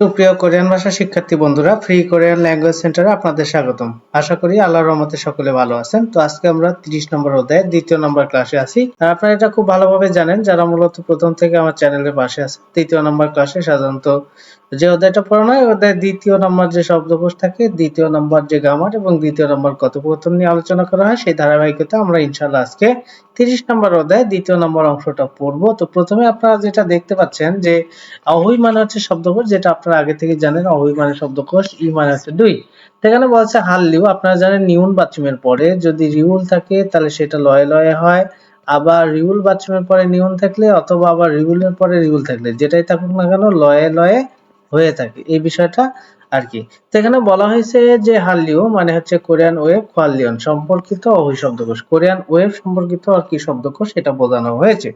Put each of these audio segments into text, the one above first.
সুপ্রিয় কোরিয়ান ভাষা শিক্ষার্থী বন্ধুরা ফ্রি কোরিয়ান ল্যাঙ্গুয়েজ সেন্টারে আপনাদের স্বাগতম। আশা করি আল্লাহর রহমতে সকলে ভালো আছেন। তো আজকে আমরা 30 নম্বর অধ্যায় দ্বিতীয় নম্বর ক্লাসে আছি। আর আপনারা এটা খুব ভালোভাবে জানেন, যারা মূলত প্রথম থেকে আমার চ্যানেলের পাশে আছে তৃতীয় নম্বর ক্লাসে সাধারণত যে অধ্যায়টা পড়ানো হয় অধ্যায়ের দ্বিতীয় নম্বর যে শব্দকোষ থাকে, দ্বিতীয় নম্বর যে গ্রামার এবং দ্বিতীয় নম্বর কথোপকথন নিয়ে আলোচনা করা হয়, সেই ধারাবাহিকতা আমরা ইনশাল্লাহ আজকে তিরিশ নম্বর অধ্যায় দ্বিতীয় নম্বর অংশটা পড়ব। তো প্রথমে আপনারা যেটা দেখতে পাচ্ছেন যে অহুই মানে হচ্ছে শব্দকোষ, যেটা আপনারা আগে থেকে জানেন, অহুই মানে শব্দকোষ, ই মানে হচ্ছে দুই। সেখানে বলছে হাল্লিউ আপনারা জানেন নিউন বাচ্চুমের পরে যদি রিউল থাকে তাহলে সেটা লয়ে লয়ে হয়, আবার রিউল বাচ্চুমের পরে নিউন থাকলে অথবা আবার রিউলের পরে রিউল থাকলে, যেটাই থাকুক না কেন লয়ে লয়ে হয়ে থাকে। এই বিষয়টা আর কি এখানে বলা হয়েছে যে হারলিও মানে হচ্ছে কোরিয়ান ওয়েব কোয়ালিয়ন সম্পর্কিত অহৈ শব্দকোষ কোরিয়ান ওয়েব সম্পর্কিত আর কি শব্দকোষ এটা বোঝানো হয়েছে।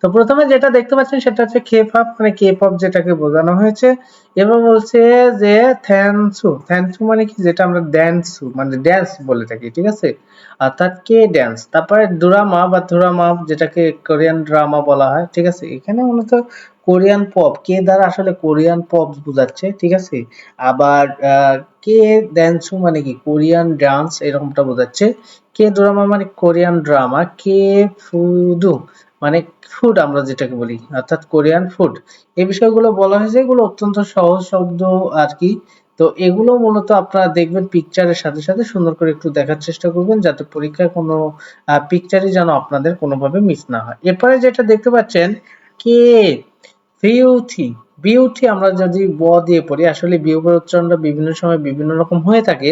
তো প্রথমে যেটা দেখতে পাচ্ছেন সেটা হচ্ছে কে পপ মানে কে পপ যেটাকে বোঝানো হয়েছে এবং বলছে যে থ্যানসু থ্যানসু মানে কি যেটা আমরা ড্যান্সু মানে ড্যান্স বলে থাকি, ঠিক আছে? অর্থাৎ কে ড্যান্স তারপরে ড্রামা বা ধুরামা যেটাকে কোরিয়ান ড্রামা বলা হয়, ঠিক আছে? এখানে মূলত কোরিয়ান পপ কে দ্বারা আসলে কোরিয়ান পপ বোঝাচ্ছে, ঠিক আছে? আবার কে ড্যান্সু মানে কি? কোরিয়ান ডান্স এরকমটা বোঝাচ্ছে। কে ড্রামা মানে কোরিয়ান ড্রামা কে ফুডু মানে ফুড আমরা যেটাকে বলি, অর্থাৎ কোরিয়ান ফুড এই বিষয়গুলো বলা হয়েছে, এগুলো অত্যন্ত সহজ শব্দ আর কি। তো এগুলো মূলত আপনারা দেখবেন পিকচারের সাথে সাথে সুন্দর করে একটু দেখার চেষ্টা করবেন, যাতে পরীক্ষায় কোনো পিকচারই যেন আপনাদের কোনোভাবে মিস না হয়। এরপরে যেটা দেখতে পাচ্ছেন কে? বিউটি। বিউটি আমরা যদি ব দিয়ে পড়ি, আসলে বিয়োগের উচ্চারণটা বিভিন্ন সময় বিভিন্ন রকম হয়ে থাকে।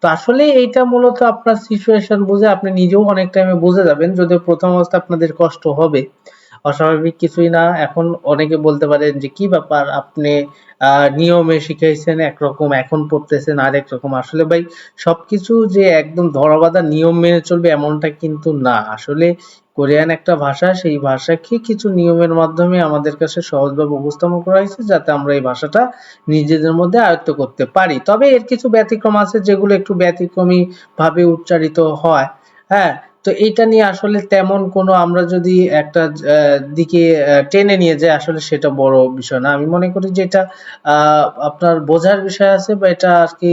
তো আসলে এইটা মূলত আপনার সিচুয়েশন বুঝে আপনি নিজেও অনেক টাইমে বুঝে যাবেন, যদিও প্রথম অবস্থা আপনাদের কষ্ট হবে। অস্বাভাবিক কিছুই না। এখন অনেকে বলতে পারেন যে, কি ব্যাপার? আপনি নিয়মে শিখাইছেন, একরকম, এখন পড়তেছেন আরেক রকম। আসলে ভাই, সবকিছু যে একদম ধরাবাঁধা নিয়ম মেনে চলবে এমনটা কিন্তু না। আসলে কোরিয়ান একটা ভাষা, সেই ভাষাকে কিছু নিয়মের মাধ্যমে আমাদের কাছে সহজভাবে উপস্থাপন করা হয়েছে যাতে আমরা এই ভাষাটা নিজেদের মধ্যে আয়ত্ত করতে পারি। তবে এর কিছু ব্যতিক্রম আছে যেগুলো একটু ব্যতিক্রমী ভাবে উচ্চারিত হয়। হ্যাঁ তো এটা নিয়ে আসলে তেমন কোনো আমরা যদি একটা দিকে টেনে নিয়ে যাই, আসলে সেটা বড় বিষয় না। আমি মনে করি যে এটা আপনার বোঝার বিষয় আছে বা এটা আর কি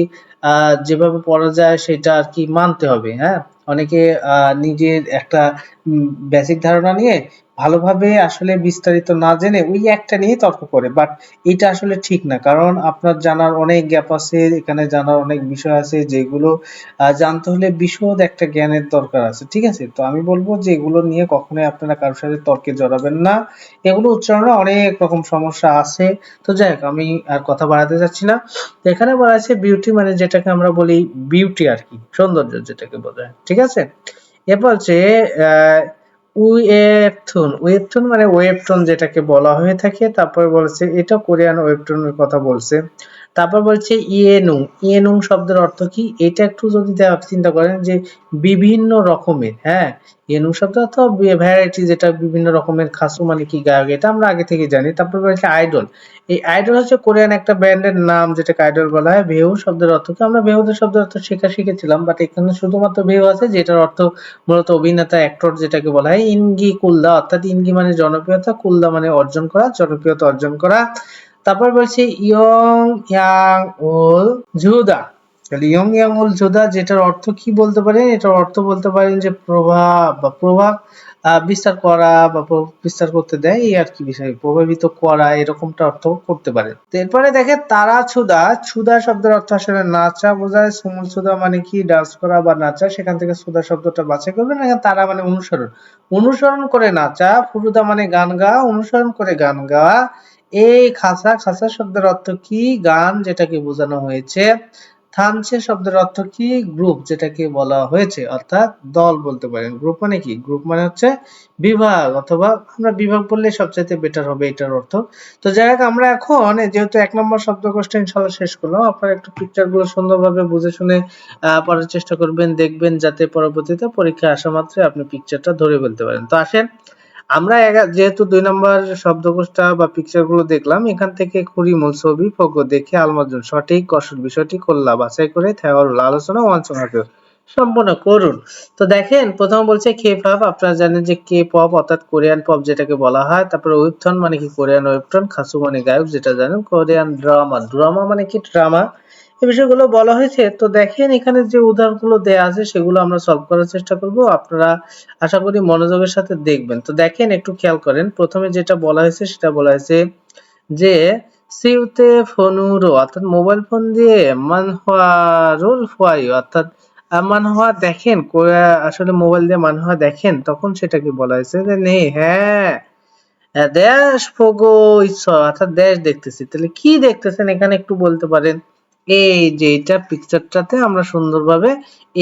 যেভাবে পড়া যায় সেটা আর কি মানতে হবে হ্যাঁ? অনেকে নিজের একটা বেসিক ধারণা নিয়ে ভালোভাবে আসলে বিস্তারিত না জেনে ওই একটা নিয়ে তর্ক করে বাট এটা আসলে ঠিক না। কারণ আপনার জানার অনেক গ্যাপ আছে, এখানে জানার অনেক বিষয় আছে যেগুলো জানতে হলে বিশদ একটা জ্ঞানের দরকার আছে, ঠিক আছে? তো আমি বলব যে এগুলো নিয়ে কখনোই আপনারা কারোর সাথে তর্কে জড়াবেন না। এগুলো উচ্চারণে অনেক রকম সমস্যা আছে। তো যাই হোক, আমি আর কথা বাড়াতে চাচ্ছি না। এখানে বলা আছে বিউটি মানে যেটাকে আমরা বলি বিউটি আর কি, সৌন্দর্য যেটাকে বোঝায় ঠিক আছে? এরপর হচ্ছে আহ ওয়েবটুন ওয়েবটুন মানে ওয়েবটুন যেটাকে বলা হয়ে থাকে, তারপরে বলছে, এটা কোরিয়ান ওয়েবটুনের কথা বলছে। তারপর বলছে ইয়েনুং। ইয়েনুং শব্দের অর্থ কি? এটা একটু যদি চিন্তা করেন যে বিভিন্ন রকমের হ্যাঁ? ইয়েনুং শব্দ অর্থ ভ্যারাইটি যেটা বিভিন্ন রকমের খাসু মানে কি গায়ক এটা আমরা আগে থেকে জানি। তারপর বলছে আইডল এই আইডল হচ্ছে কোরিয়ান একটা ব্র্যান্ডের নাম, যেটাকে আইডল বলা হয়। ভেউ শব্দের অর্থ কি? আমরা ভেউদের শব্দের অর্থ শেখা শিখেছিলাম বাট এখানে শুধুমাত্র ভেউ আছে, যেটার অর্থ মূলত অভিনেতা অ্যাক্টর যেটাকে বলা হয়, ইনগি কুলদা। অর্থাৎ ইনগি মানে জনপ্রিয়তা, কুলদা মানে অর্জন করা, জনপ্রিয়তা অর্জন করা। তারপর বলছে ইয়ং ইয়াং উল জুদা। তাহলে ইয়ং ইয়াং উল জুদা যেটার অর্থ কি বলতে পারেন? এটার অর্থ বলতে পারেন যে প্রভাব বা প্রভাব বিস্তার করা বা বিস্তার করতে দেয়, এই আর কি বিষয়। প্রভাবিত করা, এরকমটা অর্থ করতে পারে তো এরপরে দেখে তারা ছুদা। ছুদা শব্দের অর্থ আসলে নাচা বোঝায়। সুমুল ছুদা মানে কি? ডান্স করা বা নাচা। সেখান থেকে ছুদা শব্দটা বাছাই করবেন। তারা মানে অনুসরণ। অনুসরণ করে নাচা। ফুরুদা মানে গান গা অনুসরণ করে গান গাওয়া। এই খাসা খাসা শব্দের অর্থ কি? গান যেটাকে বোঝানো হয়েছে। থানছে শব্দের অর্থ কি? গ্রুপ যেটাকে বলা হয়েছে। অর্থাৎ দল বলতে পারেন। গ্রুপ মানে কি? গ্রুপ মানে হচ্ছে বিভাগ অথবা আমরা বিভাগ বললে সবচাইতে বেটার হবে এটার অর্থ। তো যাই হোক, আমরা এখন যেহেতু এক নম্বর শব্দকোষটা ইনশাল্লাহ শেষ করলাম। আপনারা একটু পিকচারগুলো সুন্দরভাবে বুঝে শুনে পড়ার চেষ্টা করবেন, দেখবেন, যাতে পরবর্তীতে পরীক্ষায় আসা মাত্রই আপনি পিকচারটা ধরে ফেলতে পারেন। তো আসেন আমরা যেহেতু দুই নম্বর শব্দকোষটা বা পিকচারগুলো দেখলাম, এখান থেকে খুরি মূল ছবি ফোকো দেখে আলমাজন সঠিক কসর বিষয়টি করলা বাছাই করে থেওয়ারুল আলোচনা ওয়াঞ্চনা সম্পূর্ণ করুন। তো দেখেন, প্রথম বলছে কে পপ আপনারা জানেন যে কে পপ অর্থাৎ কোরিয়ান পপ যেটাকে বলা হয়, তারপরে ওয়েবটন মানে কি কোরিয়ান ওয়েবটন খাসু মানে গায়ক, যেটা জানেন কোরিয়ান ড্রামা ড্রামা মানে কি ড্রামা এই বিষয়গুলো বলা হয়েছে তো দেখেন এখানে যে উদাহরণগুলো দেয়া আছে সেগুলো আমরা সলভ করার চেষ্টা করব। আপনারা আশা করি মনোযোগের সাথে দেখবেন। তো দেখেন একটু খেয়াল করেন। প্রথমে যেটা বলা হয়েছে সেটা বলা হয়েছে যে সিউতে ফোনুরো অর্থাৎ মোবাইল ফোন দিয়ে মানহারুল ফুয়াই অর্থাৎ আহ, মানহা দেখেন আসলে মোবাইল দিয়ে মানহা দেখেন তখন সেটাকে বলা হয়েছে যে নেই হ্যাঁ দেশ ফোগো ইচ্ছা অর্থাৎ দেশ দেখতেছি। তাহলে কি দেখতেছেন? এখানে একটু বলতে পারেন। এই যে এটা পিকচারটাতে আমরা সুন্দরভাবে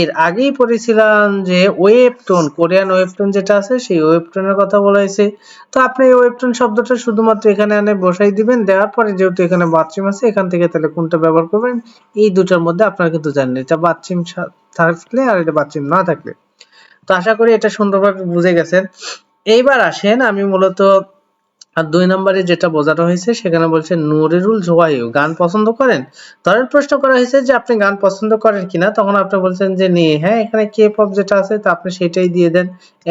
এর আগেই পড়েছিলাম যে ওয়েবটোন কোরিয়ান ওয়েবটোন যেটা আছে, সেই ওয়েবটোনের কথা বলা হয়েছে তো আপনি এই ওয়েবটোন শব্দটা শুধুমাত্র এখানে এনে বসাই দিবেন, দেওয়ার পরে যেহেতু এখানে বাথরুম আছে, এখান থেকে তাহলে কোনটা ব্যবহার করবেন, এই দুটার মধ্যে আপনারা কিন্তু জানেন, এটা বাথরুম থাকলে আর এটা বাথরুম না থাকলে। তো আশা করি এটা সুন্দরভাবে বুঝে গেছেন। এইবার আসেন, আমি মূলত আর দুই নম্বরে যেটা বোঝানো হয়েছে, সেখানে বলছে, নুরিরুল জোয়াইউ গান পছন্দ করেন? তার প্রশ্ন করা হয়েছে যে, আপনি গান পছন্দ করেন কিনা তখন আপনি বলছেন যে, নে হ্যাঁ এখানে কে পপ যেটা আছে, তা আপনি সেটাই দিয়ে দেন।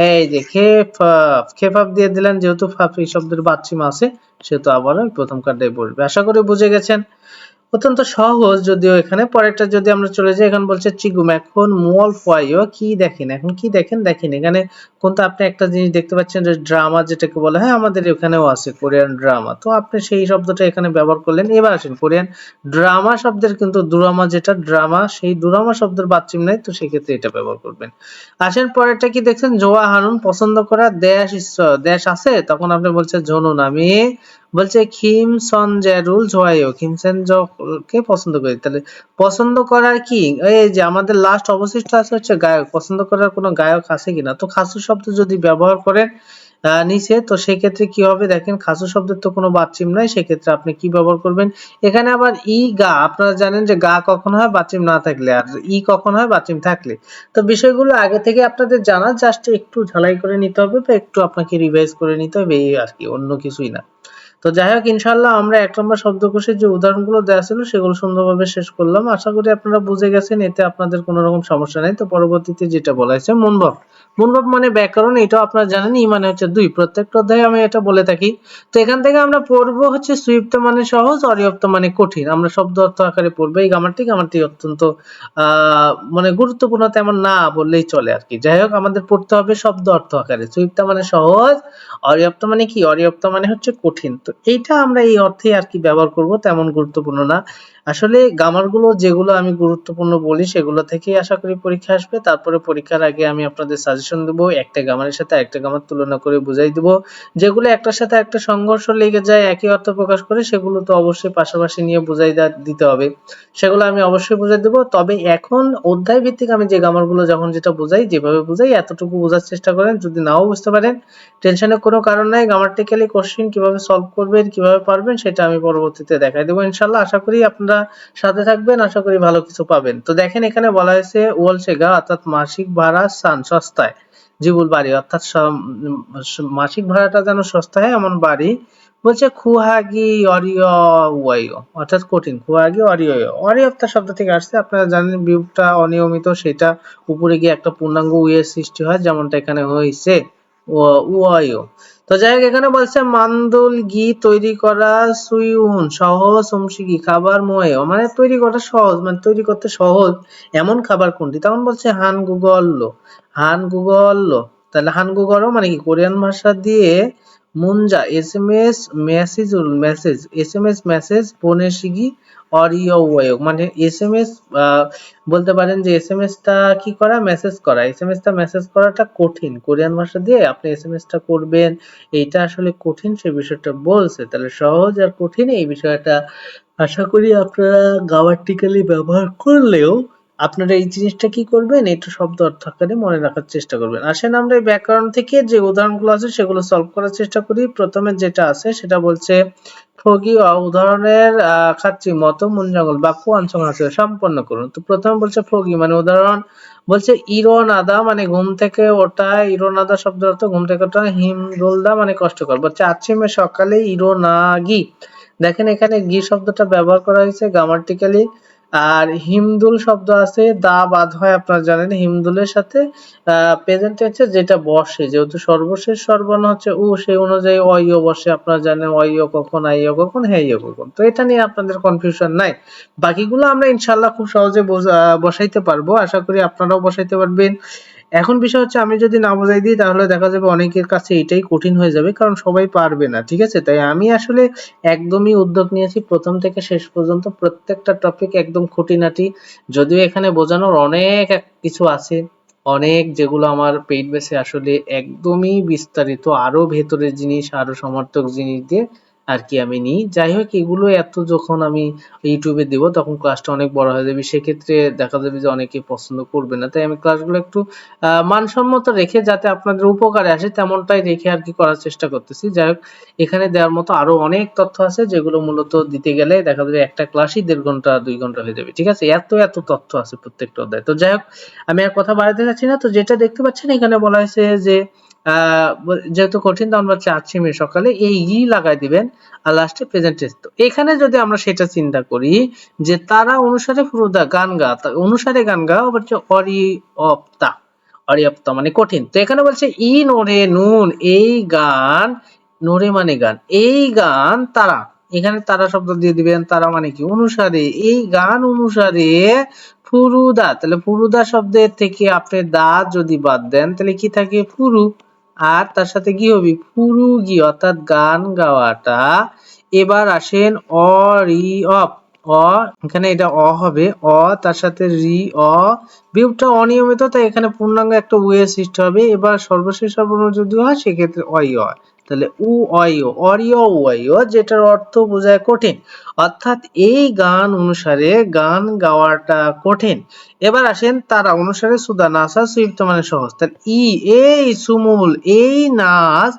এই যে খে ফাফ খে ফাফ দিয়ে দিলেন, যেহেতু ফাফ এই শব্দের বাচ্চিমা আছে সেহেতু ওই প্রথম কার্ডে বলবে। আশা করি বুঝে গেছেন। অত্যন্ত সহজ, যদিও এখানে পরেরটা যদি আমরা চলে যাই, এখন বলছে চিগুম। এখন মোয়াল ফয়াইও কি দেখেন? এখন কি দেখেন? দেখেন, এখানে কিন্তু আপনি একটা জিনিস দেখতে পাচ্ছেন যে ড্রামা যেটাকে বলা, হয়, আমাদের এখানেও আছে কোরিয়ান ড্রামা। তো আপনি সেই শব্দটা এখানে ব্যবহার করলেন। এবার আসেন কোরিয়ান ড্রামা শব্দের কিন্তু দুরামা যেটা, ড্রামা, সেই দুরামা শব্দের বাচ্চিম নাই, তো সেক্ষেত্রে এটা ব্যবহার করবেন। আসেন পরেরটা কি দেখছেন? জোয়া হানুন পছন্দ করা দেশ দেশ আছে? তখন আপনি বলছেন, জনুন, আমি বলছে, খিম সন জেরুল জোয়াইও খিম সেন কে পছন্দ করি? তাহলে পছন্দ করার কি? এই যে আমাদের লাস্ট অবশিষ্ট আছে হচ্ছে গায়ক। পছন্দ করার কোনো গায়ক আছে কিনা? তো খাসু শব্দ যদি ব্যবহার করেন নিচে, তো সেক্ষেত্রে কি হবে? দেখেন খাসু শব্দের তো কোনো বাচ্চিম নাই। সেক্ষেত্রে আপনি কি ব্যবহার করবেন? এখানে আবার ই, গা। আপনারা জানেন যে গা কখন হয়? বাচ্চিম না থাকলে। আর ই কখন হয়? বাচ্চিম থাকলে। তো বিষয়গুলো আগে থেকে আপনাদের জানা। জাস্ট একটু ঝালাই করে নিতে হবে বা একটু আপনাকে রিভাইজ করে নিতে হবে। এই আর কি, অন্য কিছুই না। তো যাই হোক ইনশাল্লাহ আমরা এক নম্বর শব্দকোষের যে উদাহরণগুলো দেওয়া ছিল, সেগুলো সুন্দরভাবে শেষ করলাম। আশা করি আপনারা বুঝে গেছেন, এতে আপনাদের কোনো রকম সমস্যা নেই। তো পরবর্তীতে যেটা বলা হয়েছে মনভাব মনভাব মানে ব্যাকরণ, এটাও আপনারা জানেন, ই মানে হচ্ছে দুই। প্রত্যেকটা অধ্যায়ে আমি এটা বলে থাকি। তো এখান থেকে আমরা পড়ব হচ্ছে সুইপ্ত মানে সহজ, অরিয়প্ত মানে কঠিন। আমরা শব্দ অর্থ আকারে পড়ব। এই গ্রামারটি গ্রামারটি অত্যন্ত মানে গুরুত্বপূর্ণ তেমন না বললেই চলে আর কি। যাই হোক, আমাদের পড়তে হবে শব্দ অর্থ আকারে। সুইপ্ত মানে সহজ, অরিয়প্ত মানে কি? অরিয়প্ত মানে হচ্ছে কঠিন। তো এইটা আমরা এই অর্থে আর কি ব্যবহার করব তেমন গুরুত্বপূর্ণ না। আসলে গ্রামারগুলো যেগুলো আমি গুরুত্বপূর্ণ বলি, সেগুলো থেকেই আশা করি পরীক্ষা আসবে। তারপরে পরীক্ষার আগে আমি আপনাদের সাজেশন দেবো, একটা গ্রামারের সাথে একটা গ্রামার তুলনা করে বুঝাই দেবো। যেগুলো একটার সাথে একটা সংঘর্ষ লেগে যায়, একই অর্থ প্রকাশ করে, সেগুলো তো অবশ্যই পাশাপাশি নিয়ে বুঝাই দিতে হবে। সেগুলো আমি অবশ্যই বুঝাই দেবো। তবে এখন অধ্যায় ভিত্তিক আমি যে গ্রামারগুলো যখন যেটা বুঝাই, যেভাবে বুঝাই, এতটুকু বোঝার চেষ্টা করেন। যদি নাও বুঝতে পারেন টেনশনের কোনো কারণ নাই। গ্রামাটিক্যালি কোশ্চেন কীভাবে সলভ করবেন, কীভাবে পারবেন, সেটা আমি পরবর্তীতে দেখাই দেবো ইনশাল্লাহ। আশা করি আপনারা সাথে থাকবেন, আশা করি ভালো কিছু পাবেন। তো দেখেন এখানে বলা হয়েছে ওয়ালশেগা অর্থাৎ মাসিক ভাড়া সান সস্তায়। জীবুল বাড়ি, অর্থাৎ মাসিক ভাড়াটা যেন সস্তা হয়, এমন বাড়ি বলছে খুহাগি ওয়াইও অর্থাৎ কঠিন, খুহাগি অরিয় অরিয়প্তা শব্দ থেকে আসছে, আপনারা জানেন বিয়োগটা অনিয়মিত, সেটা উপরে গিয়ে একটা পূর্ণাঙ্গ উয়ের সৃষ্টি হয়, যেমনটা এখানে হয়েছে, ও- উয়াইও তো যাই হোক, এখানে বলছে মান্দুল ঘি তৈরি করা সুইউন সহজ সমসিকি, খাবার ময়ে। মানে তৈরি করা সহজ মানে তৈরি করতে সহজ, এমন খাবার কোনটি? তখন বলছে হান গুগল হান গুগল তাহলে হান গুগলও মানে কি? কোরিয়ান ভাষা দিয়ে মুনজা, S M S message message S M S message বনেশিগি অরিও ওয়েও মানে এস এম এস বলতে পারেন যে এস এম এস টা কি করা? মেসেজ করা। এস এম এস টা মেসেজ করাটা কঠিন। কোরিয়ান ভাষা দিয়ে আপনি এস এম এস টা করবেন, এইটা আসলে কঠিন সে বিষয়টা বলছে। তাহলে সহজ আর কঠিন এই বিষয়টা। আশা করি আপনারা গ্রামাটিক্যালি ব্যবহার করলেও আপনারা এই জিনিসটা কি করবেন? একটু শব্দ অর্থ আকারে মনে রাখার চেষ্টা করবেন। আসেন আমরা ব্যাকরণ থেকে যে উদাহরণগুলো আছে সেগুলো সলভ করার চেষ্টা করি। প্রথমে যেটা আছে সেটা বলছে, ফগি উদাহরণের খাচ্ছি মতো মন জঙ্গল বাক্য অঞ্চল আছে, সম্পন্ন করুন। তো প্রথমে বলছে ফগি মানে উদাহরণ, বলছে ইরোনাদা মানে ঘুম থেকে ওঠা, ইরোনাদা শব্দ অর্থ ঘুম থেকে ওঠা হিমদোলদা মানে কষ্টকর। বলছে আচ্ছিমে সকালে ইরোনাগি। দেখেন এখানে গি শব্দটা ব্যবহার করা হয়েছে গ্রামাটিক্যালি। আর হিমদুল শব্দ আছে, দা বাদ হয়, আপনারা জানেন, হিমদুলের সাথে প্রেজেন্ট হচ্ছে যেটা বসে, যেহেতু সর্বশেষ সর্বর্ণ হচ্ছে ও সেই অনুযায়ী অয় বসে, আপনারা জানেন অয় কখন আইয় কখন হ্যাঁ কখন। তো এটা নিয়ে আপনাদের কনফিউশন নাই। বাকিগুলো আমরা ইনশাল্লাহ খুব সহজে বসাইতে পারব, আশা করি আপনারাও বসাইতে পারবেন। এখন বিষয় হচ্ছে আমি যদি না বোঝাই দিই, তাহলে দেখা যাবে অনেকের কাছে এটাই কঠিন হয়ে যাবে, কারণ সবাই পারবে না, ঠিক আছে? তাই আমি আসলে একদমই উদ্যোগ নিয়েছি, প্রথম থেকে শেষ পর্যন্ত প্রত্যেকটা টপিক একদম খুঁটিনাটি। যদিও এখানে বোঝানোর অনেক কিছু আছে, অনেক যেগুলো আমার পেইড বেসে আসলে একদমই বিস্তারিত, আরও ভেতরের জিনিস, আরও সমর্থক জিনিস দিয়ে আর কি আমি নিই। যাই হোক, এগুলো এত যখন আমি ইউটিউবে দিব, তখন ক্লাসটা অনেক বড় হয়ে যাবে। সেক্ষেত্রে দেখা যাবে যে অনেকে পছন্দ করবে না। তাই আমি ক্লাসগুলো একটু মানসম্মত রেখে যাতে আপনাদের উপকারে আসে, তেমনটাই রেখে আর কি করার চেষ্টা করতেছি। যাই হোক, এখানে দেওয়ার মতো আরও অনেক তথ্য আছে, যেগুলো মূলত দিতে গেলে দেখা যাবে একটা ক্লাসই দেড় ঘণ্টা, দুই ঘণ্টা হয়ে যাবে। ঠিক আছে? এত এত তথ্য আছে প্রত্যেকটা অধ্যায়। তো যাই হোক, আমি আর কথা বাড়াতে যাচ্ছি না। তো যেটা দেখতে পাচ্ছেন, এখানে বলা হয়েছে যে যেহেতু কঠিন, তো আমরা চাচ্ছি মে সকালে এই ই লাগাই দিবেন আর লাস্টে প্রেজেন্ট টেন্স তো। এখানে যদি আমরা সেটা চিন্তা করি যে তারা অনুসারে পুরোদা গান গা অনুসারে গান গা হচ্ছে অরি অপ্তা। অরিয়প্তা মানে কঠিন। তো এখানে বলছে ই, নোরে, নুন, এই গান, নোরে মানে গান, এই গান তারা। এখানে তারা শব্দ দিয়ে দিবেন, তারা মানে কি? অনুসারে। এই গান অনুসারে ফুরুদা তাহলে ফুরুদা শব্দের থেকে আপনি দা যদি বাদ দেন, তাহলে কি থাকে? ফুরু আর তার সাথে কি হবে? ফুরুগি, অর্থাৎ গান গাওয়াটা। এবার আসেন অ, রি অপ অ, এখানে এটা অ হবে। অ, তার সাথে রি, অ। বিউটা অনিয়মিত, তাই এখানে পূর্ণাঙ্গ একটা ওয়ে সৃষ্টি হবে। এবার সর্বশেষ সর্বনাম যদি হয়, সেক্ষেত্রে অই হয়। তাহলে উ অয় অরিয় ওয়াইও যেটার অর্থ বোঝায় কঠিন। অর্থাৎ এই গান অনুসারে গান গাওয়াটা কঠিন। এবার আসেন তারা অনুসারে সুদা, নাসা, সুইফত মানে সহজ। তাহলে ই, এই, সুমুল, এই নাচ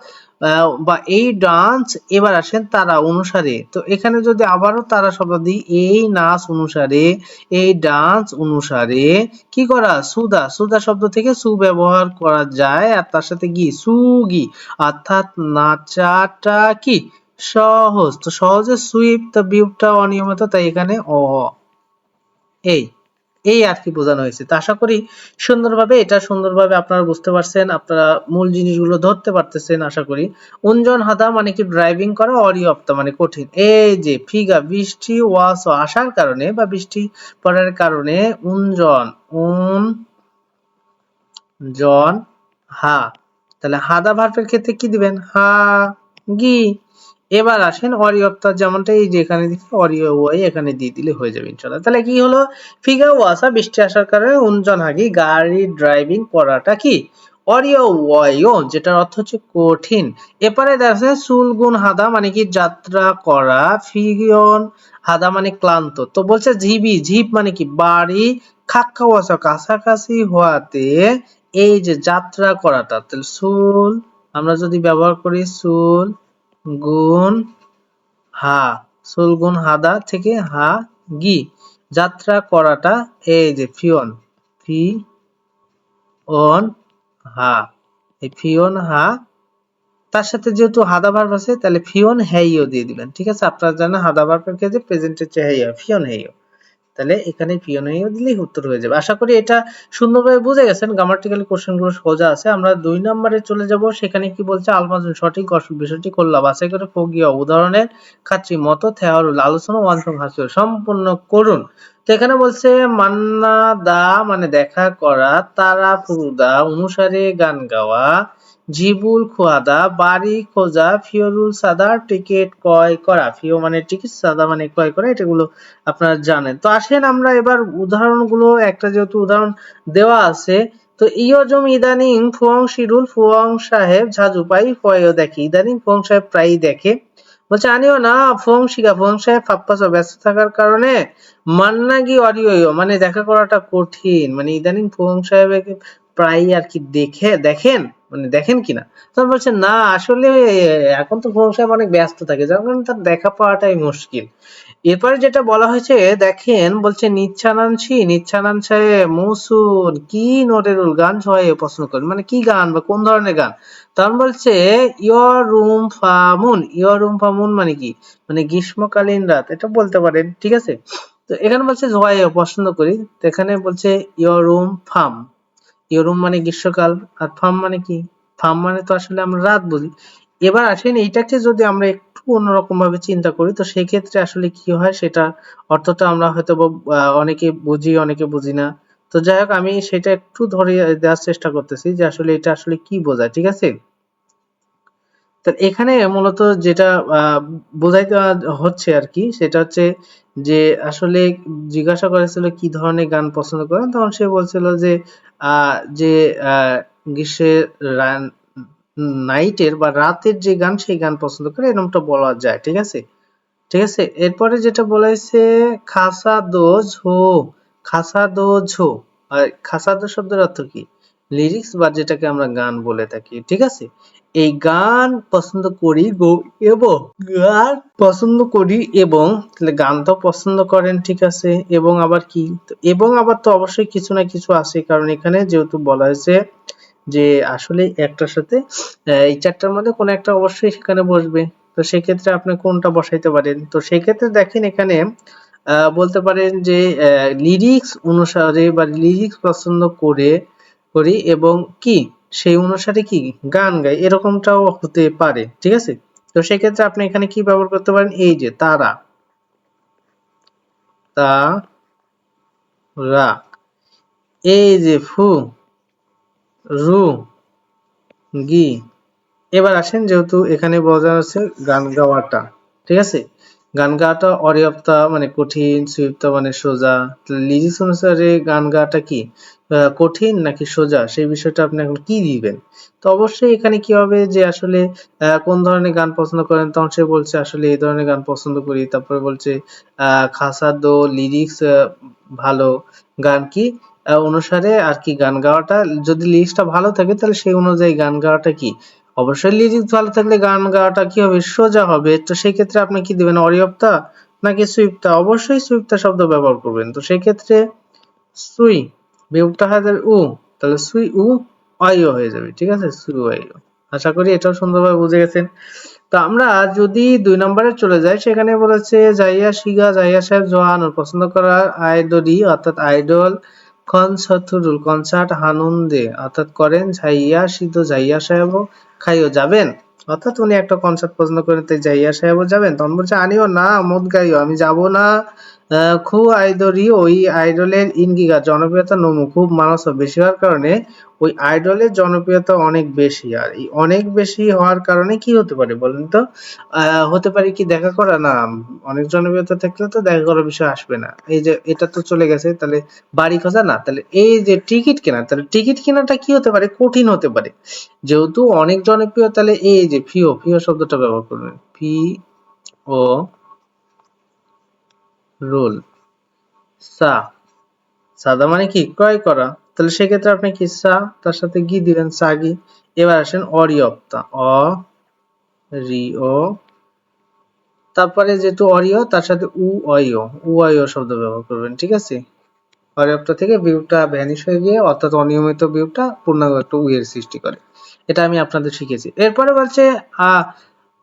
বা এই ডান্স এবার আসেন তারা অনুসারে। তো এখানে যদি আবারও তারা শব্দ দিই, এই নাচ অনুসারে, এই ডান্স অনুসারে, কি করা? সুদা। সুদা শব্দ থেকে সু ব্যবহার করা যায়, আর তার সাথে গি, সুগি। অর্থাৎ নাচাটা কি? সহজ। তো সহজে সুইপ তো বিউটা অনিয়মিত, তাই এখানে অ, এই। এই আর কি বোঝানো হয়েছে। তো আশা করি সুন্দরভাবে, এটা সুন্দরভাবে আপনারা বুঝতে পারছেন, আপনারা মূল জিনিসগুলো ধরতে পারতেছেন আশা করি। উনজন হাদা মানে কি ড্রাইভিং করা, অরিয়প্তা মানে কঠিন। এই যে, ফিগা, বৃষ্টি, ওয়াস আসার কারণে বা বৃষ্টি পড়ার কারণে উনজন উন জন হা, তাহলে হাদা ভার্বের ক্ষেত্রে কি দিবেন? হা, গি। এবার আসেন অরিয়প্তা যেমনটা এই যে এখানে দিচ্ছি অরিয় ওয়াই এখানে দিয়ে দিলে হয়ে যাবে ইনশাআল্লাহ। তাহলে কি হলো? ফিগা ওয়াসা, বৃষ্টি আসার কারণে উনজন হাগি, গাড়ি ড্রাইভিং করাটা কি? অরিয় ওয়াইও যেটার অর্থ হচ্ছে কঠিন। এপারে দেখা সুলগুন হাদা মানে কি যাত্রা করা, ফিগিয়ন হাদা মানে ক্লান্ত। তো বলছে ঝিবি ঝিপ মানে কি বাড়ি, খাক্কা ওয়াসা কাছাকাছি হওয়াতে এই যে যাত্রা করাটা, তাহলে সুল, আমরা যদি ব্যবহার করি সুল গুণ হা, সুল গুণ হাদা থেকে হা, গি। যাত্রা করাটা এই যে ফিওন ফি অন হা। এই ফিওন হা, তার সাথে যেহেতু হাদা ভার্ব আছে, তাহলে ফিওন হেইও দিয়ে দিবেন, ঠিক আছে? আপনারা জানেন হাদা ভার্বের ক্ষেত্রে প্রেজেন্টের চেয়ে হেইও ফিওন হেইও। তাহলে এখানে পিওন হেইও দিলেই উত্তর হয়ে যাবে। আশা করি এটা সুন্দরভাবে বুঝে গেছেন। গ্রামাটিক্যাল কোশ্চেনগুলো সোজা আছে। আমরা দুই নম্বরে চলে যাব। সেখানে কি বলছে? আলমাজুন সঠিক অসুখ বিষয়টি করলাম। বাছাই করে ফগিয়া উদাহরণের খাচ্ছি মতো থেওয়ারুল। আলোচনা ওয়ানসং হাসিও। সম্পূর্ণ করুন। তো এখানে বলছে, মান্না দা মানে দেখা করা, তারা ফুরুদা অনুসারে গান গাওয়া জিবুল খোয়াদা, বাড়ি খোঁজা ফিওরুল সাদা, টিকিট ক্রয় করা। ফিও মানে টিকিট, সাদা মানে ক্রয় করা, এটাগুলো আপনারা জানেন। তো আসেন আমরা এবার উদাহরণগুলো, একটা যেহেতু উদাহরণ দেওয়া আছে, তো ইয়জম ইদানিং ফুয়ং শিরুল, ফুয়ং সাহেব ঝাজু পাই ফয়ও দেখে। ইদানিং ফুয়ং সাহেব প্রায়ই দেখে। বলছে, আনিও না, ফুয়ং শিখা, ফুয়ং সাহেব ফাপ্পাস, ব্যস্ত থাকার কারণে মান্নাগি অরিও মানে দেখা করাটা কঠিন। মানে ইদানিং ফুয়ং সাহেবকে প্রায়ই আর কি দেখে, দেখেন। মানে দেখেন কিনা। তখন বলছে না, আসলে, এখন তো ফুয়ং সাহেব অনেক ব্যস্ত থাকে, যার কারণে তার দেখা পাওয়াটাই মুশকিল। এরপরে যেটা বলা হয়েছে, দেখেন, বলছে, নিচ্ছানানছি নিচ্ছানানছায় মৌসুন, কি নোটেরুল গান সবাই পছন্দ করেন মানে কি গান বা কোন ধরনের গান? তখন বলছে ইয়র রুম ফামুন ইয়র রুম ফামুন মানে কি? মানে গ্রীষ্মকালীন রাত, এটা বলতে পারেন, ঠিক আছে? তো এখানে বলছে হোয়াই পছন্দ করি। এখানে বলছে, ইয়োর রুম ফার্ম ইয়োর রুম মানে গ্রীষ্মকাল আর ফার্ম মানে কি? ফার্ম মানে তো আসলে আমরা রাত বুঝি এবার আসেন এইটাকে যদি আমরা একটু অন্যরকম ভাবে চিন্তা করি, তো সেই ক্ষেত্রে আসলে কি হয় সেটা অর্থটা আমরা হয়তো অনেকে বুঝি অনেকে বুঝি না। তো যাই হোক, আমি সেটা একটু ধরে দেওয়ার চেষ্টা করতেছি যে আসলে এটা আসলে কি বোঝায়, ঠিক আছে? এখানে মূলত যেটা বোঝাইতে হচ্ছে আর কি, সেটা হচ্ছে যে আসলে জিজ্ঞাসা করেছিল কি ধরনের গান পছন্দ করেন, তখন সে বলছিল যে যে গ্রীষ্মের নাইটের বা রাতের যে গান, সেই গান পছন্দ করে এরকমটা বলা যায়, ঠিক আছে? ঠিক আছে? এরপরে যেটা বলেছে, খাসা দো ঝো খাসা দো ঝো খাসা দো শব্দের অর্থ কি? লিরিক্স বা যেটাকে আমরা গান বলে থাকি, ঠিক আছে? এই গান পছন্দ করি গো এবং গান পছন্দ করি এবং, তাহলে গান তো পছন্দ করেন, ঠিক আছে, এবং আবার কি? এবং আবার তো অবশ্যই কিছু না কিছু আছে, কারণ এখানে যেহেতু বলা হয়েছে যে আসলে একটার সাথে এই চারটার মধ্যে কোনো একটা অবশ্যই সেখানে বসবে। তো সেক্ষেত্রে আপনি কোনটা বসাইতে পারেন? তো সেক্ষেত্রে দেখেন এখানে বলতে পারেন যে লিরিক্স অনুসারে বা লিরিক্স পছন্দ করে, করি এবং কি? সেই অনুসারে কি গান গাই এরকমটাও হতে পারে, ঠিক আছে? তো সেক্ষেত্রে আপনি এখানে কি ব্যবহার করতে পারেন? এই যে তারা। তা রা এই যে ফু, রু, গি। এবার আসেন যেহেতু এখানে বোঝা যাচ্ছে গান গাওয়াটা, ঠিক আছে? গান গাওয়াটা অরিয়প্তা মানে কঠিন সুয়ুক্তা মানে সোজা। লিজিস অনুসারে গান গাওয়াটা কি? কঠিন নাকি সোজা? সেই বিষয়টা আপনি এখন কি দিবেন? তো অবশ্যই এখানে কি হবে যে আসলে কোন ধরনের গান পছন্দ করেন? তখন সে বলছে, আসলে এই ধরনের গান পছন্দ করি। তারপরে বলছে, আহ খাসা লিরিক্স ভালো গান কি? অনুসারে আর কি গান গাওয়াটা, যদি লিরিক্সটা ভালো থাকে, তাহলে সেই অনুযায়ী গান গাওয়াটা কি? অবশ্যই লিরিক্স ভালো থাকলে গান গাওয়াটা কি হবে? সোজা হবে। তো সেই ক্ষেত্রে আপনি কি দিবেন, অরিয়প্তা নাকি সুইপ্তা? অবশ্যই সুইপ্তা শব্দ ব্যবহার করবেন। তো সেই ক্ষেত্রে সুই বিয়োগটা হয়ে যাবে উ, তাহলে সুই উ অয় হয়ে যাবে, ঠিক আছে? সুই অয় আশা করি এটাও সুন্দরভাবে বুঝে গেছেন। তো আমরা যদি দুই নম্বরে চলে যাই, সেখানে বলেছে, জাইয়া শিগা, জাইয়া সাহেব জোহান পছন্দ করা আইডলি অর্থাৎ আইডল কনসার্টুরুল কনসার্ট হানুন্দে, অর্থাৎ করেন ঝাইয়া সিদ্ধ, জাইয়া সাহেব, খাইও যাবেন? অর্থাৎ উনি একটা কনসার্ট পছন্দ করেন তাই জাইয়া সাহেবও যাবেন? তখন বলছে, আনিও না, মদ গাইও আমি যাব না। খু আইদরি ওই আইডলের ইনগিগা, জনপ্রিয়তা নমু, খুব মানুষ বেশি হওয়ার কারণে ওই আইডলের জনপ্রিয়তা অনেক বেশি। আর এই অনেক বেশি হওয়ার কারণে কি হতে পারে বলেন তো? হতে পারে কি দেখা করা? না, অনেক জনপ্রিয়তা থাকলে তো দেখা করার বিষয় আসবে না। এই যে এটা তো চলে গেছে, তাহলে বাড়ি খোঁজা না, তাহলে এই যে টিকিট কেনা, তাহলে টিকিট কেনাটা কি হতে পারে? কঠিন হতে পারে। যেহেতু অনেক জনপ্রিয়, তাহলে এই যে ফিও ফিও শব্দটা ব্যবহার করবেন। ফি ও রোল। সা। সাদা মানে কি? ক্রয় করা। তাহলে সেক্ষেত্রে আপনি কি সা? তার সাথে গি দিবেন সাগি এবার আসেন অরিয়প্তা অ, রি, ও। তারপরে যেহেতু অরিয়, তার সাথে উ, অয় উ, অয় শব্দ ব্যবহার করবেন, ঠিক আছে? অরিয়প্তা থেকে বিয়োগটা ভ্যানিশ হয়ে গিয়ে অর্থাৎ অনিয়মিত বিয়োগটা পূর্ণাঙ্গ একটা উ এর সৃষ্টি করে। এটা আমি আপনাদের শিখেছি। এরপরে বলছে, আ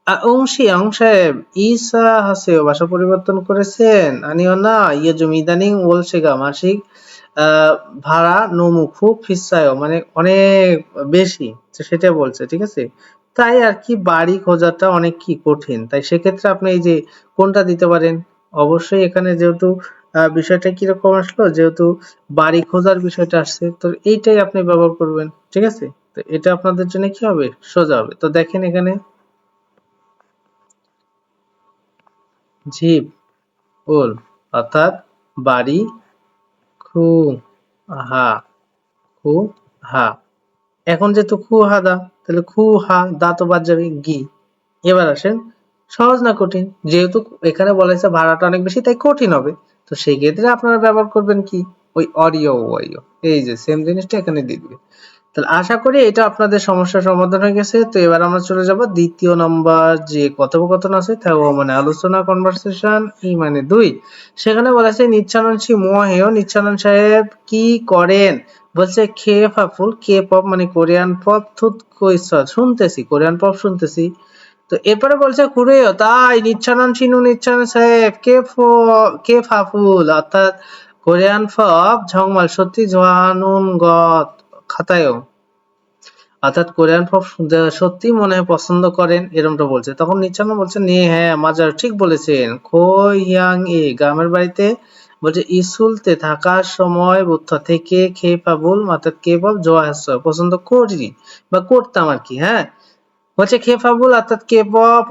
অংশী অং সাহেব ইসা হাসেও ভাষা পরিবর্তন করেছেন। আনিও না ইয়ে জমি ইদানিং বলছে গা মাসিক ভাড়া নমুখু ফিসায় মানে অনেক বেশি সেটা বলছে, ঠিক আছে? তাই আর কি বাড়ি খোঁজাটা অনেক কি কঠিন, তাই সেক্ষেত্রে আপনি এই যে কোনটা দিতে পারেন? অবশ্যই এখানে যেহেতু বিষয়টা কীরকম আসলো, যেহেতু বাড়ি খোঁজার বিষয়টা আসছে, তো এইটাই আপনি ব্যবহার করবেন, ঠিক আছে? তো এটা আপনাদের জন্য কি হবে? সোজা হবে। তো দেখেন এখানে ঝিপ ওল অর্থাৎ বাড়ি খু হা খু হা এখন যেহেতু খু হা দা, তাহলে খু হা দা তো বাদ যাবে গি। এবার আসেন, সহজ না কঠিন। যেহেতু এখানে বলা হয়েছে ভাড়াটা অনেক বেশি, তাই কঠিন হবে। তো সেই ক্ষেত্রে আপনারা ব্যবহার করবেন কি? ওই অরিও ওয়াইও এই যে সেম জিনিসটা এখানে দিয়ে দিবে। তাহলে আশা করি এটা আপনাদের সমস্যার সমাধান হয়ে গেছে। তো এবার আমরা চলে যাব দ্বিতীয় নাম্বার যে কথোপকথন আছে তা মানে আলোচনা কনভারসেশন ই মানে দুই। সেখানে বলা আছে নিচ্ছানন্দী মোহেও নিচ্ছানন্দ সাহেব কি করেন? বলছে, খে ফাফুল কে পপ মানে কোরিয়ান পপ, থুত শুনতেছি, কোরিয়ান পপ শুনতেছি। তো এরপরে বলছে কুরেও তাই, নিচ্ছানন চিনু নিচ্ছান সাহেব, কে ফো, কে ফাফুল অর্থাৎ কোরিয়ান ফব ঝংমাল, সত্যি জোয়ানুন গত। খাতায়ও। অর্থাৎ কোরিয়ান পপ সত্যি মনে হয় পছন্দ করেন এরকমটা বলছে। তখন নিচ্ছান্ন বলছে, নে হ্যাঁ মাজার ঠিক বলেছেন। খোই হিয়াং এ, গ্রামের বাড়িতে বলছে, ইসুলতে থাকার সময় বুদ্ধ থেকে খেয়ে পাবুল অর্থাৎ কে পাব জোয়া পছন্দ করি বা করতাম আর কি হ্যাঁ? বলছে, খে ফাবুল অর্থাৎ কে পপ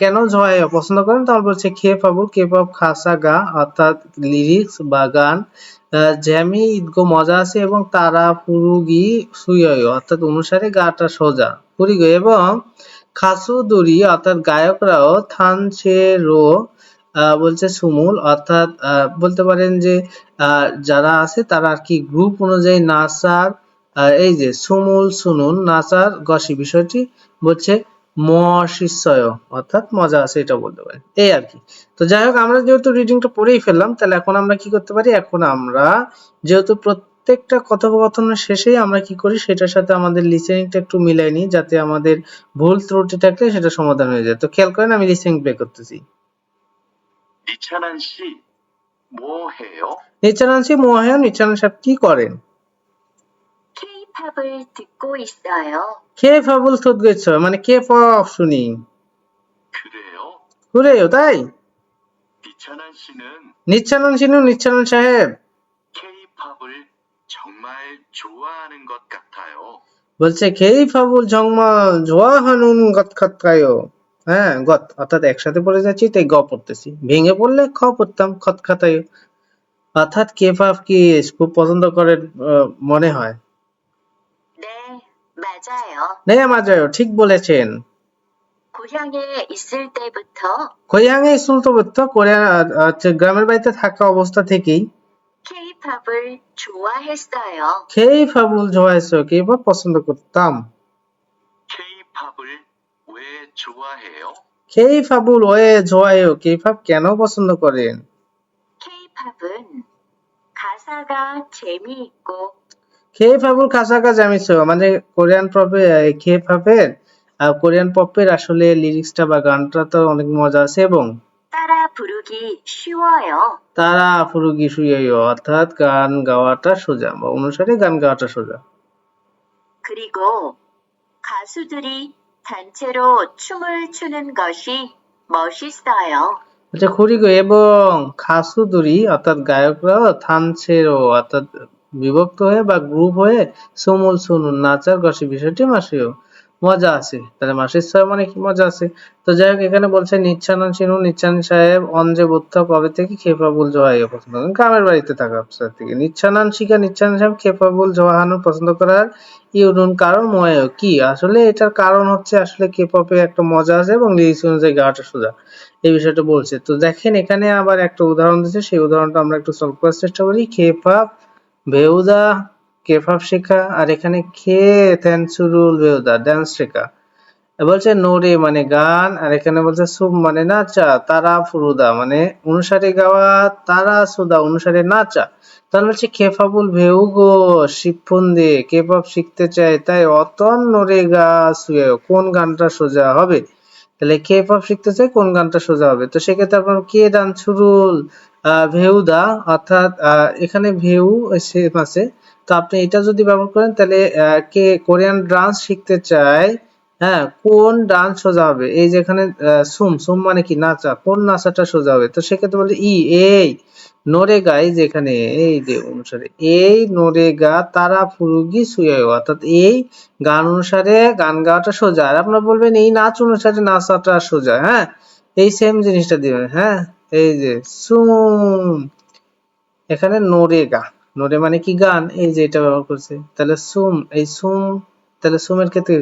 কেন জয় পছন্দ করেন? তাহলে বলছে, খে ফাবুল কে পপ খাসা গা, অর্থাৎ লিরিক্স বা গান জ্যামি ঈদগো মজা আছে এবং তারা পুরুগি সুয়য় অর্থাৎ অনুসারে গাটা সোজা পুরিগো এবং খাসু দুরি অর্থাৎ গায়করাও থানছে রো বলছে সুমুল অর্থাৎ বলতে পারেন যে যারা আছে তারা আর কি গ্রুপ অনুযায়ী আহ, এই যে সুমুল সুনুন নাচার গসি বিষয়টি বলছে মহাশিষ্যয় অর্থাৎ মজা আছে এটা বলতে পারি এই আর কি। তো যাই হোক আমরা যেহেতু রিডিংটা পড়েই ফেললাম তাহলে এখন আমরা কি করতে পারি? এখন আমরা যেহেতু প্রত্যেকটা কথোপকথনের শেষেই আমরা কি করি সেটার সাথে আমাদের লিসেনিংটা একটু মিলাই নিই যাতে আমাদের ভুল ত্রুটি থাকলে সেটা সমাধান হয়ে যায়। তো খেয়াল করেন আমি লিসেনিং প্লে করতেছি। নিচানানসি মোহেয়। নিচানানসি মোহেয় নিচানান কি করেন? নিচানান সি মোহায়ন নিচানান সাহেব কি করেন K-팝을 듣고 있어요. কে ফাবুল থুত গেছ মানে কে পপ শুনি 그래요? হুরেও তাই 이찬한 씨는 নিচ্ছানন সিনু নিচ্ছানন সাহেব K-팝을 정말 좋아하는 것 같아요. বলছে খেই ফাবুল জংমা জোয়া হানুন গত খতকায়ো হ্যাঁ গত অর্থাৎ একসাথে পড়ে যাচ্ছি তাই গ পড়তেছি ভেঙে পড়লে খ পড়তাম খত খাতায়ো অর্থাৎ কে ফাফ কি খুব পছন্দ করে আহ, মনে হয় 네, 맞아요. 네 맞아요 ঠিক বলেছেন 고향에 있을 때부터 고향에 있을 때부터 কোরিয়া আহ, হচ্ছে গ্রামের বাড়িতে থাকা অবস্থা থেকেই K-팝을 좋아했어요. খেই ফাবুল জোয়াইছো কে ফাপ পছন্দ করতাম K-팝을 왜 좋아해요? খেই ফাবুল ওয়ে জোয়াইও কে ফাপ কেন পছন্দ করেন K-팝은 가사가 재미있고 খেই ফাবুল কাছাকা জামিছো মানে কোরিয়ান পপে খেই ফাপের আহ, কোরিয়ান পপের আসলে লিরিক্সটা বা গানটা তো অনেক মজা আছে এবং 따라 부르기 쉬워요. তারা ফুরুগি সুইয় অর্থাৎ গান গাওয়াটা সোজা বা অনুসারে গান গাওয়াটা সোজা 그리고 가수들이 단체로 춤을 추는 것이 멋있어요. আচ্ছা খুরিগো এবং খাসুদুরি অর্থাৎ গায়করাও থানছেরো অর্থাৎ বিভক্ত হয়ে বা গ্রুপ হয়ে সমুল সুনুন নাচার গসি বিষয়টি মাসেও মজা আছে। তাহলে মাসির ছয় মানে কি মজা আছে? তো যাই হোক, এখানে বলছে, নিচ্ছানন সিনু, নিচ্ছান সাহেব, অঞ্জে বুদ্ধা কবে থেকে খেপাবুল জোহাইয়া পছন্দ করেন? গ্রামের বাড়িতে থাকা অবস্থা থেকে নিচ্ছানান শিখা, নিচ্ছান সাহেব খেপাবুল জোহানু পছন্দ করার ইউরুন কারণ ময়েও কি? আসলে এটার কারণ হচ্ছে, আসলে কেপপে একটা মজা আছে এবং লিরিক্স অনুযায়ী গাওয়াটা সোজা। এই বিষয়টা বলছে। তো দেখেন, এখানে আবার একটা উদাহরণ দিচ্ছে। সেই উদাহরণটা আমরা একটু সলভ করার চেষ্টা করি। খেপাপ বেউদা কেফাপ শেখা, আর এখানে খে থ্যানসুরুল বেউদা, ড্যান্স শেখা। বলছে নোরে মানে গান, আর এখানে বলছে সুম মানে নাচা, তারা ফুরুদা মানে অনুসারে গাওয়া, তারা সুদা অনুসারে নাচা। তাহলে হচ্ছে খেফাবুল ভেউগো শিক্ষণ দিয়ে কেপপ শিখতে চায়, তাই অতন নোরে গা সুয়ে কোন গানটা সোজা হবে? তাহলে কে পপ শিখতে চাই কোন গানটা সোজা হবে? তো সেক্ষেত্রে আপনার কে ডান ছুরুল ভেউদা অর্থাৎ এখানে ভেউ সেম আছে। তো আপনি এটা যদি ব্যবহার করেন, তাহলে কে কোরিয়ান ডান্স শিখতে চায় হ্যাঁ কোন ডান্স সোজা হবে? এই যেখানে সুম সুম মানে কি? নাচা, কোন নাচাটা সোজা হবে? তো সেক্ষেত্রে বলে ই এই। নোরেগা, এই যে এখানে, এই যে অনুসারে, এই নোরেগা তারা ফুরুগি সুয়ায়, অর্থাৎ এই গান অনুসারে গান গাওয়াটা সোজা। আর আপনারা বলবেন, এই নাচ অনুসারে নাচাটা সোজা হ্যাঁ? এই সেম জিনিসটা দিবেন হ্যাঁ? এই যে, সুম। এখানে নোরেগা, নোরে মানে কি গান? এই যে এটা ব্যবহার করছে। তাহলে সুম, এই সুম, তাহলে সুমের ক্ষেত্রে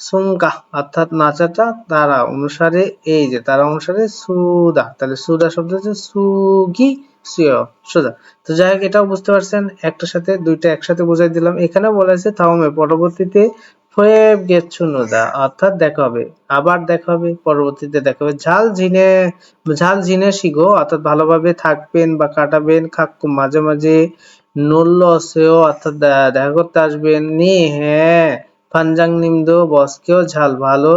সুমকা অর্থাৎ নাচাটা তারা অনুসারে, এই যে তারা অনুসারে সুদা। তাহলে সুদা শব্দ হচ্ছে সুগি, সুয় সোজা তো যাই হোক, এটাও বুঝতে পারছেন একটার সাথে দুইটা একসাথে বুঝাই দিলাম। এখানে বলা হয়েছে থাউমে পরবর্তীতে ফয়েব গেছুনোদা অর্থাৎ দেখা হবে, আবার দেখা হবে, পরবর্তীতে দেখা হবে। ঝাল ঝিনে ঝাল ঝিনে শিখো অর্থাৎ ভালোভাবে থাকবেন বা কাটাবেন, খাক্কু মাঝে মাঝে, নল্ল সেও অর্থাৎ দেখা করতে আসবেন। নি হ্যাঁ ফানজাংনিমদো বসকেও ঝাল ভালো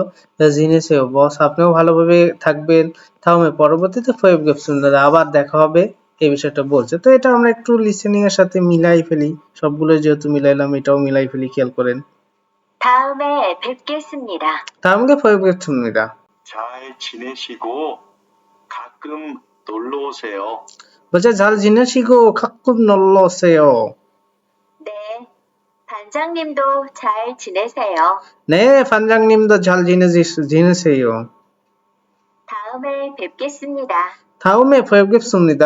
জিনেসেও বস আপনিও ভালোভাবে থাকবেন থাউমে পরবর্তীতে ফয়েব গেপসুন্দর আবার দেখা হবে এই বিষয়টা বলছে তো এটা আমরা একটু লিসেনিং এর সাথে মিলাই ফেলি সবগুলো যেহেতু মিলাইলাম এটাও মিলাই ফেলি খেয়াল করেন 다음에 뵙겠습니다. 다음게 ফয়েব গেপসুন্দর 잘 지내시고 가끔 놀러 오세요. বলছে ঝাল জিনেসিগো খাকুব নল্লসেও 네, 반장님도 잘 지내세요. 네 반장님도 잘 지내시, 지내세요 다음에 뵙겠습니다. 다음에 뵙겠습니다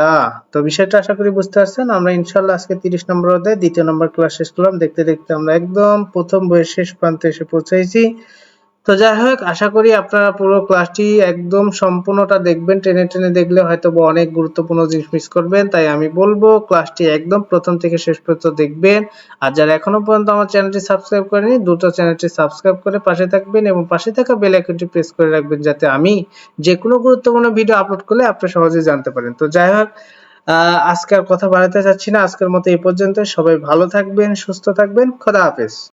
তো বিষয়টা আশা করি বুঝতে পারছেন আমরা ইনশাল্লাহ আজকে তিরিশ নম্বর অধ্যায় দ্বিতীয় নম্বর ক্লাস শেষ করলাম দেখতে দেখতে আমরা একদম প্রথম বইয়ের শেষ প্রান্তে এসে পৌঁছেছি তো যাই হোক, আশা করি আপনারা পুরো ক্লাসটি একদম সম্পূর্ণটা দেখবেন। টেনে টেনে দেখলে হয়তো অনেক গুরুত্বপূর্ণ জিনিস মিস করবেন। তাই আমি বলব ক্লাসটি একদম প্রথম থেকে শেষ পর্যন্ত দেখবেন। আর যারা এখনও পর্যন্ত আমার চ্যানেলটি সাবস্ক্রাইব করেনি, দ্রুত চ্যানেলটি সাবস্ক্রাইব করে পাশে থাকবেন এবং পাশে থাকা বেল আইকনটি প্রেস করে রাখবেন যাতে আমি যে কোনো গুরুত্বপূর্ণ ভিডিও আপলোড করলে আপনি সহজেই জানতে পারেন। তো যাই হোক আজকে আর কথা বাড়াতে চাচ্ছি না। আজকের মতো এই পর্যন্ত সবাই ভালো থাকবেন, সুস্থ থাকবেন। খোদা হাফেজ।